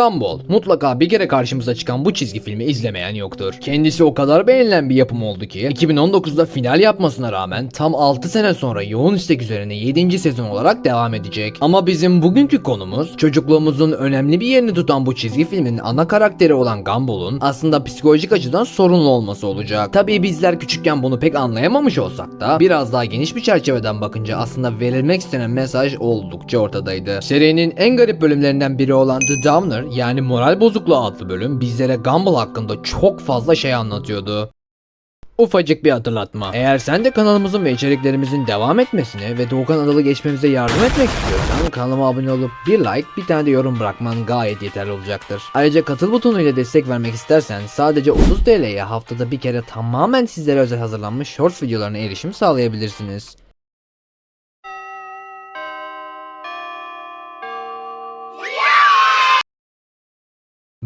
Gumball. Mutlaka bir kere karşımıza çıkan bu çizgi filmi izlemeyen yoktur. Kendisi o kadar beğenilen bir yapım oldu ki 2019'da final yapmasına rağmen tam 6 sene sonra yoğun istek üzerine 7. sezon olarak devam edecek. Ama bizim bugünkü konumuz çocukluğumuzun önemli bir yerini tutan bu çizgi filmin ana karakteri olan Gumball'un aslında psikolojik açıdan sorunlu olması olacak. Tabii bizler küçükken bunu pek anlayamamış olsak da biraz daha geniş bir çerçeveden bakınca aslında verilmek istenen mesaj oldukça ortadaydı. Serinin en garip bölümlerinden biri olan The Downer yani moral bozukluğu adlı bölüm bizlere Gumball hakkında çok fazla şey anlatıyordu. Ufacık bir hatırlatma. Eğer sen de kanalımızın ve içeriklerimizin devam etmesine ve Doğukan Adalı geçmemize yardım etmek istiyorsan kanalıma abone olup bir like bir tane de yorum bırakman gayet yeterli olacaktır. Ayrıca katıl butonuyla destek vermek istersen sadece 30 TL'ye haftada bir kere tamamen sizlere özel hazırlanmış shorts videolarına erişim sağlayabilirsiniz.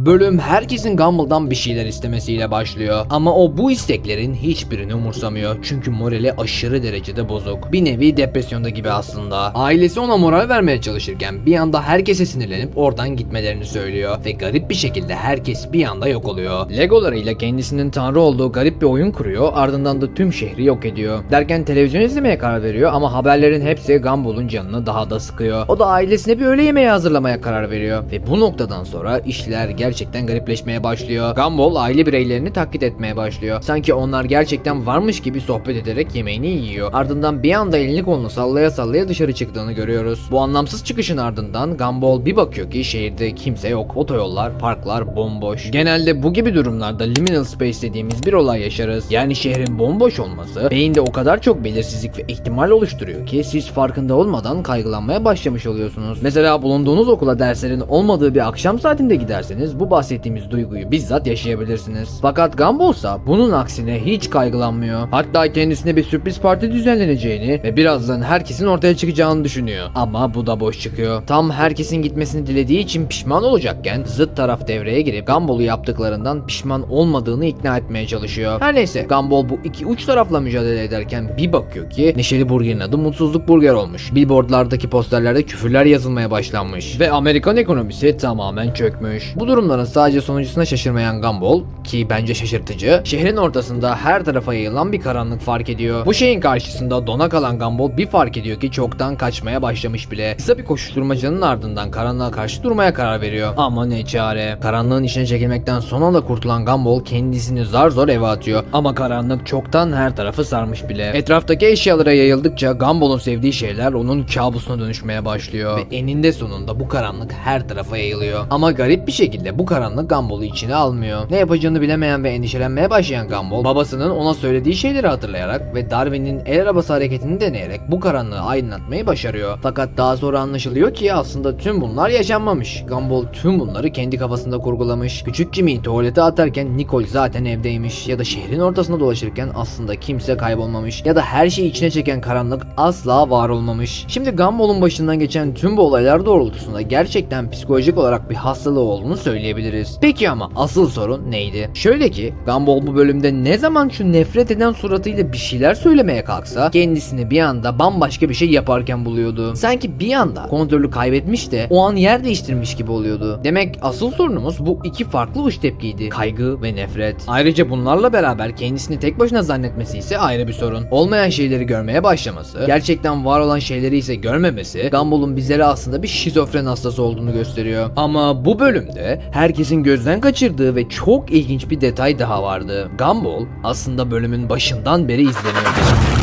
Bölüm herkesin Gumball'dan bir şeyler istemesiyle başlıyor. Ama o bu isteklerin hiçbirini umursamıyor. Çünkü morali aşırı derecede bozuk. Bir nevi depresyonda gibi aslında. Ailesi ona moral vermeye çalışırken bir anda herkese sinirlenip oradan gitmelerini söylüyor. Ve garip bir şekilde herkes bir anda yok oluyor. Legolarıyla kendisinin tanrı olduğu garip bir oyun kuruyor. Ardından da tüm şehri yok ediyor. Derken televizyon izlemeye karar veriyor ama haberlerin hepsi Gumball'un canını daha da sıkıyor. O da ailesine bir öğle yemeği hazırlamaya karar veriyor. Ve bu noktadan sonra işler gerçekten garipleşmeye başlıyor. Gumball aile bireylerini taklit etmeye başlıyor. Sanki onlar gerçekten varmış gibi sohbet ederek yemeğini yiyor. Ardından bir anda elini kolunu sallaya sallaya dışarı çıktığını görüyoruz. Bu anlamsız çıkışın ardından Gumball bir bakıyor ki şehirde kimse yok. Otoyollar, parklar bomboş. Genelde bu gibi durumlarda liminal space dediğimiz bir olay yaşarız. Yani şehrin bomboş olması beyinde o kadar çok belirsizlik ve ihtimal oluşturuyor ki siz farkında olmadan kaygılanmaya başlamış oluyorsunuz. Mesela bulunduğunuz okula derslerin olmadığı bir akşam saatinde giderseniz bu bahsettiğimiz duyguyu bizzat yaşayabilirsiniz. Fakat Gumball ise bunun aksine hiç kaygılanmıyor. Hatta kendisine bir sürpriz parti düzenleneceğini ve birazdan herkesin ortaya çıkacağını düşünüyor. Ama bu da boş çıkıyor. Tam herkesin gitmesini dilediği için pişman olacakken zıt taraf devreye girip Gumball'u yaptıklarından pişman olmadığını ikna etmeye çalışıyor. Her neyse Gumball bu iki uç tarafla mücadele ederken bir bakıyor ki Neşeli Burger'in adı Mutsuzluk Burger olmuş. Billboardlardaki posterlerde küfürler yazılmaya başlanmış ve Amerikan ekonomisi tamamen çökmüş. Bu durumların sadece sonuncusuna şaşırmayan Gumball ki bence şaşırtıcı şehrin ortasında her tarafa yayılan bir karanlık fark ediyor. Bu şeyin karşısında dona kalan Gumball bir fark ediyor ki çoktan kaçmaya başlamış bile. Kısa bir koşuşturmacanın ardından karanlığa karşı durmaya karar veriyor. Ama ne çare. Karanlığın içine çekilmekten son anda kurtulan Gumball kendisini zar zor eve atıyor. Ama karanlık çoktan her tarafı sarmış bile. Etraftaki eşyalara yayıldıkça Gumball'un sevdiği şeyler onun kabusuna dönüşmeye başlıyor. Ve eninde sonunda bu karanlık her tarafa yayılıyor. Ama garip bir şekilde bu karanlık Gumball'u içine almıyor. Ne yapacağını bilemeyen ve endişelenmeye başlayan Gumball babasının ona söylediği şeyleri hatırlayarak ve Darwin'in el arabası hareketini deneyerek bu karanlığı aydınlatmayı başarıyor. Fakat daha sonra anlaşılıyor ki aslında tüm bunlar yaşanmamış. Gumball tüm bunları kendi kafasında kurgulamış. Küçük Jimmy'yi tuvalete atarken Nicole zaten evdeymiş ya da şehrin ortasında dolaşırken aslında kimse kaybolmamış ya da her şeyi içine çeken karanlık asla var olmamış. Şimdi Gumball'un başından geçen tüm bu olaylar doğrultusunda gerçekten psikolojik olarak bir hastalığı olduğunu söyleyebiliriz. Peki ama asıl sorun neydi? Şöyle ki Gumball bu bölümde ne zaman şu nefret eden suratıyla bir şeyler söylemeye kalksa kendisini bir anda bambaşka bir şey yaparken buluyordu. Sanki bir anda kontrolü kaybetmiş de o an yer değiştirmiş gibi oluyordu. Demek asıl sorunumuz bu iki farklı uç tepkiydi. Kaygı ve nefret. Ayrıca bunlarla beraber kendisini tek başına zannetmesi ise ayrı bir sorun. Olmayan şeyleri görmeye başlaması, gerçekten var olan şeyleri ise görmemesi Gumball'un bizlere aslında bir şizofren hastası olduğunu gösteriyor. Ama bu bölümde herkesin gözden kaçırdığı ve çok ilginç bir detay daha vardı. Gumball aslında bölümün başından beri izleniyordu.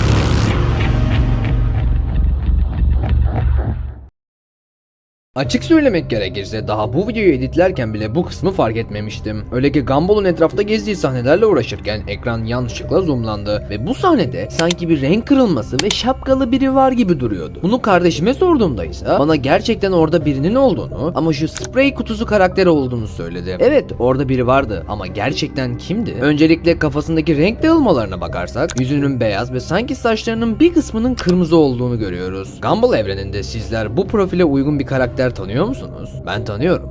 Açık söylemek gerekirse daha bu videoyu editlerken bile bu kısmı fark etmemiştim. Öyle ki Gumball'un etrafta gezdiği sahnelerle uğraşırken ekran yanlışlıkla zoomlandı ve bu sahnede sanki bir renk kırılması ve şapkalı biri var gibi duruyordu. Bunu kardeşime sorduğumda ise bana gerçekten orada birinin olduğunu ama şu sprey kutusu karakteri olduğunu söyledi. Evet orada biri vardı ama gerçekten kimdi? Öncelikle kafasındaki renk dağılmalarına bakarsak yüzünün beyaz ve sanki saçlarının bir kısmının kırmızı olduğunu görüyoruz. Gumball evreninde sizler bu profile uygun bir karakter tanıyor musunuz? Ben tanıyorum.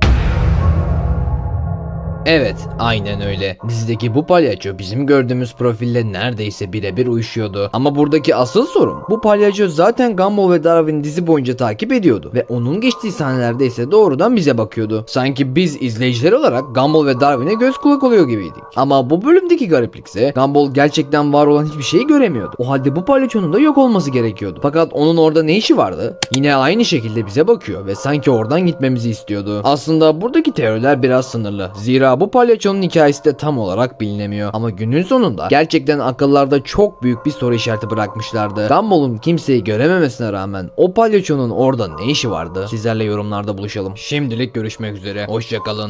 Evet, aynen öyle. Dizideki bu palyaço bizim gördüğümüz profille neredeyse birebir uyuşuyordu. Ama buradaki asıl sorun bu palyaço zaten Gumball ve Darwin dizi boyunca takip ediyordu ve onun geçtiği sahnelerde ise doğrudan bize bakıyordu. Sanki biz izleyiciler olarak Gumball ve Darwin'e göz kulak oluyor gibiydik. Ama bu bölümdeki gariplikse Gumball gerçekten var olan hiçbir şeyi göremiyordu. O halde bu palyaçonun da yok olması gerekiyordu. Fakat onun orada ne işi vardı? Yine aynı şekilde bize bakıyor ve sanki oradan gitmemizi istiyordu. Aslında buradaki teoriler biraz sınırlı. Bu palyaçonun hikayesi de tam olarak bilinemiyor. Ama günün sonunda gerçekten akıllarda çok büyük bir soru işareti bırakmışlardı. Gumball'un kimseyi görememesine rağmen o palyaçonun orada ne işi vardı? Sizlerle yorumlarda buluşalım. Şimdilik görüşmek üzere. Hoşçakalın.